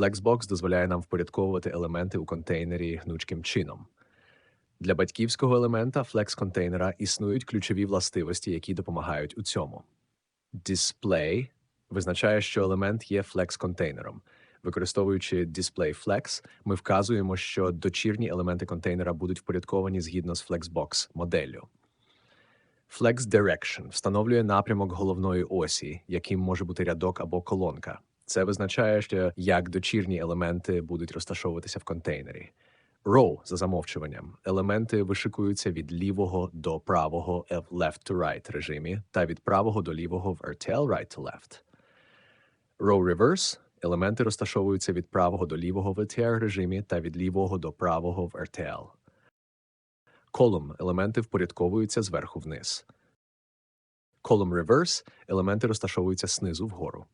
Flexbox дозволяє нам впорядковувати елементи у контейнері гнучким чином. Для батьківського елемента флекс-контейнера існують ключові властивості, які допомагають у цьому. Display визначає, що елемент є флекс-контейнером. Використовуючи DisplayFlex, ми вказуємо, що дочірні елементи контейнера будуть впорядковані згідно з Flexbox моделлю. Flex Direction встановлює напрямок головної осі, яким може бути рядок або колонка. Це визначає, що як дочірні елементи будуть розташовуватися в контейнері. Row за замовчуванням. Елементи вишикуються від лівого до правого в left to right режимі та від правого до лівого в RTL right to left. Row reverse елементи розташовуються від правого до лівого в RTL режимі та від лівого до правого в RTL. Column елементи впорядковуються зверху вниз. Column reverse елементи розташовуються знизу вгору.